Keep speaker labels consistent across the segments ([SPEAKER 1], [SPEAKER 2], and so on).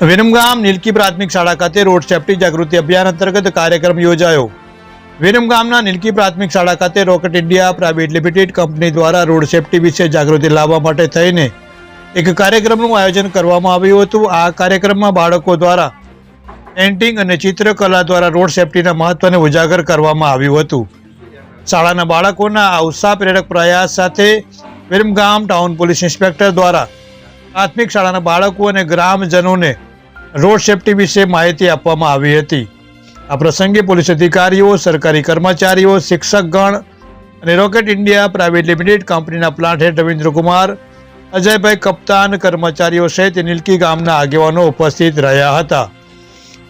[SPEAKER 1] વિરમગામ નીલકી પ્રાથમિક શાળા ખાતે રોડ સેફટી જાગૃતિ અભિયાન અંતર્ગત કાર્યક્રમ યોજાયો. વિરમગામના નીલકી પ્રાથમિક શાળા ખાતે Rocket India private limited company દ્વારા રોડ સેફટી વિશે જાગૃતિ લાવવા માટે થઈને એક કાર્યક્રમનું આયોજન કરવામાં આવ્યું હતું. આ કાર્યક્રમમાં બાળકો દ્વારા પેઇન્ટિંગ અને ચિત્રકલા દ્વારા રોડ સેફ્ટીના મહત્વને ઉજાગર કરવામાં આવ્યું હતું. શાળાના બાળકોના આ ઉત્સાહપ્રેરક પ્રયાસ સાથે વિરમગામ ટાઉન પોલીસ ઇન્સ્પેક્ટર દ્વારા પ્રાથમિક શાળાના બાળકો અને ગ્રામજનોને રોડ સેફટી વિશે માહિતી આપવામાં આવી હતી. આ પ્રસંગે પોલીસ અધિકારીઓ, સરકારી કર્મચારીઓ, શિક્ષકગણ અને રોકેટ ઇન્ડિયા પ્રાઇવેટ લિમિટેડ કંપનીના પ્લાન્ટ હેડ રવિન્દ્રકુમાર, અજયભાઈ કપ્તાન કર્મચારીઓ સહિત નીલકી ગામના આગેવાનો ઉપસ્થિત રહ્યા હતા.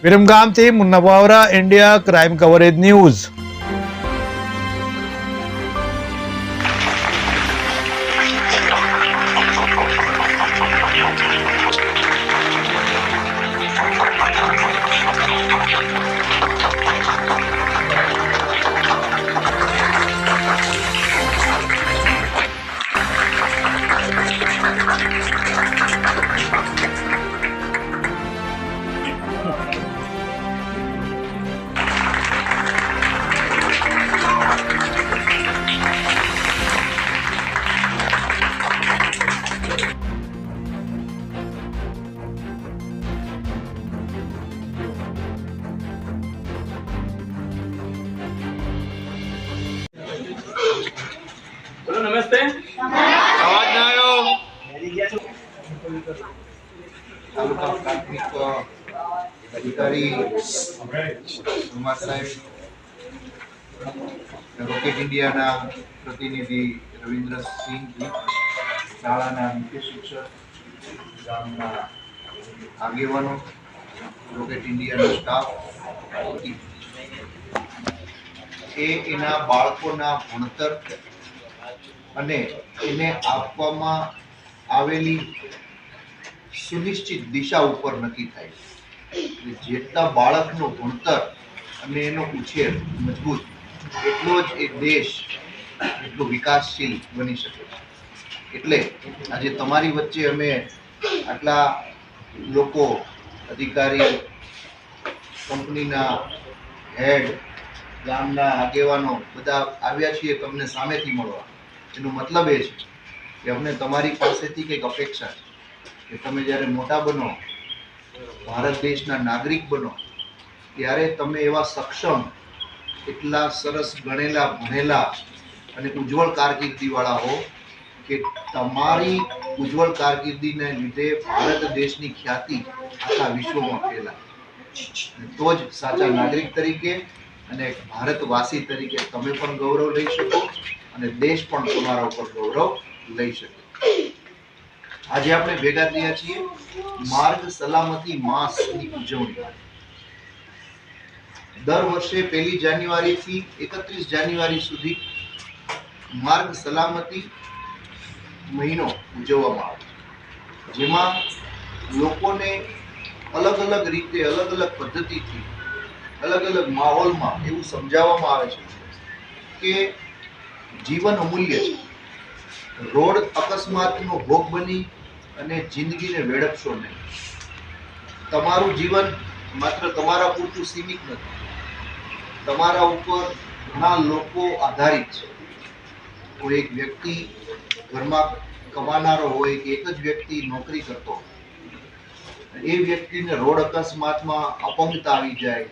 [SPEAKER 1] વિરમગામથી મુન્નાવાવરા ઇન્ડિયા ક્રાઇમ કવરેજ ન્યૂઝ
[SPEAKER 2] અવાજ ના આવ્યો
[SPEAKER 3] બેસી ગયા છો
[SPEAKER 2] તાલુકા પ્રાથમિક અધિકારી કુમાર સાહેબ રોકેટ ઇન્ડિયાના પ્રતિનિધિ રવિન્દ્રસિંહજી, શાળાના મુખ્ય શિક્ષક, ગામના આગેવાનો રોકેટ ઇન્ડિયાનો સ્ટાફ એ એના બાળકોના ભણતર અને એને આપવામાં આવેલી સુનિશ્ચિત દિશા ઉપર નક્કી થાય એટલે જેટલા બાળકનું ભણતર અને એનો ઉછેર મજબૂત એટલો જ એ દેશ એટલો વિકાસશીલ બની શકે છે. એટલે આજે તમારી વચ્ચે અમે આટલા લોકો, અધિકારી, કંપનીના હેડ, ગામના આગેવાનો બધા આવ્યા છીએ તમને સામેથી મળવા. એનો મતલબ એ છે કે અમને તમારી પાસેથી કંઈક અપેક્ષા છે કે તમે જ્યારે મોટા બનો ભારત દેશના નાગરિક બનો, ત્યારે તમે એવા સક્ષમ, એટલા સરસ ગણેલા, ભણેલા અને ઉજ્જવળ કારકિર્દીવાળા હો કે તમારી ઉજ્જવળ કારકિર્દીને લીધે ભારત દેશની ખ્યાતિ આખા વિશ્વમાં ફેલાય. તો જ સાચા નાગરિક તરીકે અને ભારતવાસી તરીકે તમે પણ ગૌરવ લઈ શકો અને દેશ પણ તમારા ઉપર ગૌરવ લઈ શકે. આજે આપણે ભેગા થયા છીએ માર્ગ સલામતી માસની ઉજવણી. દર વર્ષે પહેલી જાન્યુઆરી થી એકત્રીસ જાન્યુઆરી સુધી માર્ગ સલામતી મહિનો ઉજવવામાં આવે છે. જેમાં લોકોને અલગ અલગ રીતે, અલગ અલગ પદ્ધતિથી, અલગ અલગ માહોલમાં એવું સમજાવવામાં આવે છે કે જીવન અમૂલ્ય છે. રોડ અકસ્માતનો ભોગ બની અને જિંદગીને વેડપશો નહીં. તમારું જીવન માત્ર તમારા પૂરતું સીમિત નથી. તમારા ઉપર ઘણા લોકો આધારિત છે. કોઈ એક વ્યક્તિ ઘરમાં કમાનારો હોય કે એક જ વ્યક્તિ નોકરી કરતો એ વ્યક્તિને રોડ અકસ્માતમાં અપંગતા આવી જાય,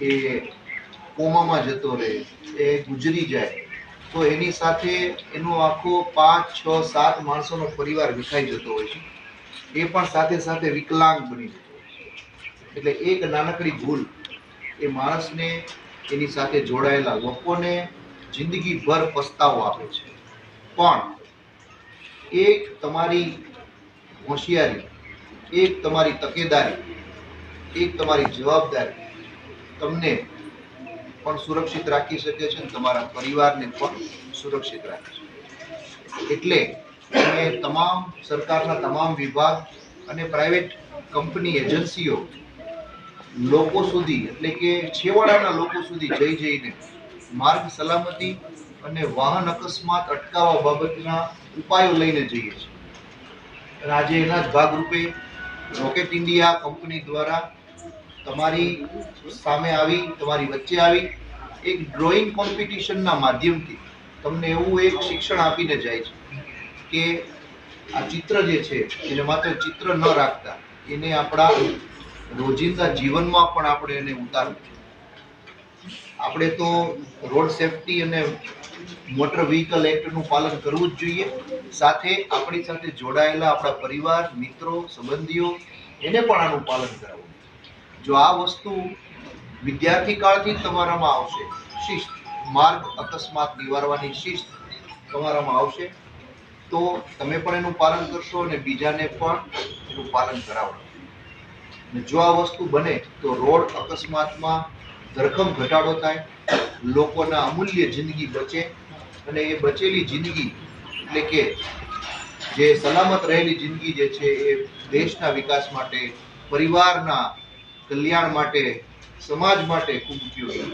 [SPEAKER 2] એ કોમામાં જતો રહે, એ ગુજરી જાય તો એની સાથે એનો આખો પાંચ, છ, સાત માણસોનો પરિવાર વિખાઈ જતો હોય છે. એ પણ સાથે સાથે વિકલાંગ બની જતો હોય છે. એટલે એક નાનકડી ભૂલ એ માણસને એની સાથે જોડાયેલા લોકોને જિંદગીભર પસ્તાવો આપે છે. પણ એક તમારી હોશિયારી, એક તમારી તકેદારી, એક તમારી જવાબદારી તમને પણ સુરક્ષિત રાખી શકે છે તમારા પરિવારને પણ સુરક્ષિત રાખે છે. એટલે અમે તમામ સરકારના તમામ વિભાગ અને પ્રાઇવેટ કંપની એજન્સીઓ લોકો સુધી, એટલે કે છેવાડાના લોકો સુધી જઈ જઈને માર્ગ સલામતી અને વાહન અકસ્માત અટકાવવા બાબતના ઉપાયો લઈને જઈએ છીએ. આજે એના જ ભાગરૂપે રોકેટ ઇન્ડિયા કંપની દ્વારા તમારી સામે આવી, તમારી વચ્ચે આવી, એક ડ્રોઈંગ કોમ્પિટિશનના માધ્યમથી તમને એવું એક શિક્ષણ આપીને જાય છે કે આ ચિત્ર જે છે, એને માત્ર ચિત્ર ન રાખતા, એને આપણા રોજિંદા જીવનમાં પણ આપણે એને ઉતારવું છે. આપણે તો રોડ સેફટી અને મોટર વ્હીકલ એક્ટનું પાલન કરવું જ જોઈએ. સાથે આપણી સાથે જોડાયેલા આપણા પરિવાર, મિત્રો, સંબંધીઓ, એને પણ આનું પાલન કરાવવું જો આ વસ્તુ વિદ્યાર્થી કાળથી તમારામાં આવશે, શિસ્ત, માર્ગ અકસ્માત નિવારવાની શિસ્ત તમારામાં આવશે, તો તમે પણ એનું પાલન કરશો અને બીજાને પણ એનું પાલન કરાવશો. જો આ વસ્તુ બને, તો રોડ અકસ્માતમાં ધરખમ ઘટાડો થાય, લોકોના અમૂલ્ય જિંદગી બચે, અને એ બચેલી જિંદગી એટલે કે જે સલામત રહેલી જિંદગી જે છે, એ દેશના વિકાસ માટે, પરિવારના કલ્યાણ માટે, સમાજ માટે ખૂબ ઉપયોગી.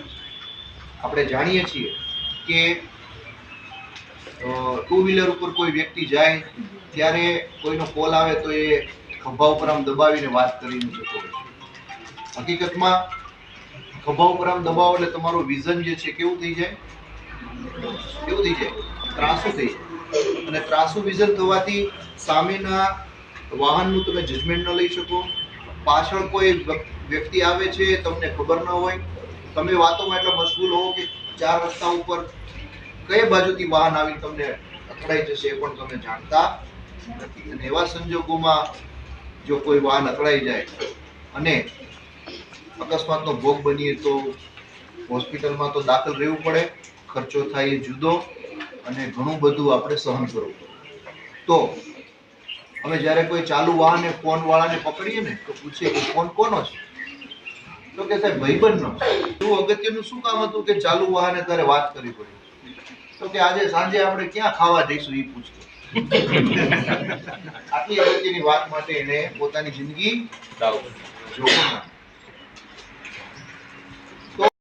[SPEAKER 2] આપણે જાણીએ છીએ કે ટુ વ્હીલર ઉપર કોઈ વ્યક્તિ જાય, ત્યારે કોઈનો કોલ આવે તો એ ખભા ઉપર આમ દબાવીને વાત કરીને જતો હોય હકીકતમાં, ખભા ઉપર આમ દબાવો એટલે તમારું વિઝન જે છે કેવું થઈ જાય? કેવું થઈ જાય? ત્રાસુ થઈ જાય. અને ત્રાસુ વિઝન થવાથી સામેના વાહનનું તમે જજમેન્ટ ન લઈ શકો. પાછળ કોઈ વ્યક્તિ આવે છે, તમને ખબર ન હોય, તમે વાતોમાં એટલા મશગુલ હો કે ચાર રસ્તા ઉપર કઈ બાજુથી વાહન આવી તમને અથડાઈ જશે એ પણ તમે જાણતા નથી. અને એવા સંજોગોમાં જો કોઈ વાહન અથડાઈ જાય અને અકસ્માતનો ભોગ બનીએ તો હોસ્પિટલમાં તો દાખલ રહેવું પડે, ખર્ચો થાય એ જુદો અને ઘણું બધું આપણે સહન કરવું તો અમે જ્યારે કોઈ ચાલુ વાહને ફોન વાળાને પકડીએ ને તો પૂછીએ કે ફોન કોનો છે? તો કે સાહેબ ભાઈબંધનો. એવું અગત્યનું શું કામ હતું કે ચાલુ વાહને તારે વાત કરવી પડી? તો કે આજે સાંજે આપણે ક્યાં ખાવા જઈશું એ પૂછતો આટલી અગત્યની વાત માટે એને પોતાની જિંદગી જોખમમાં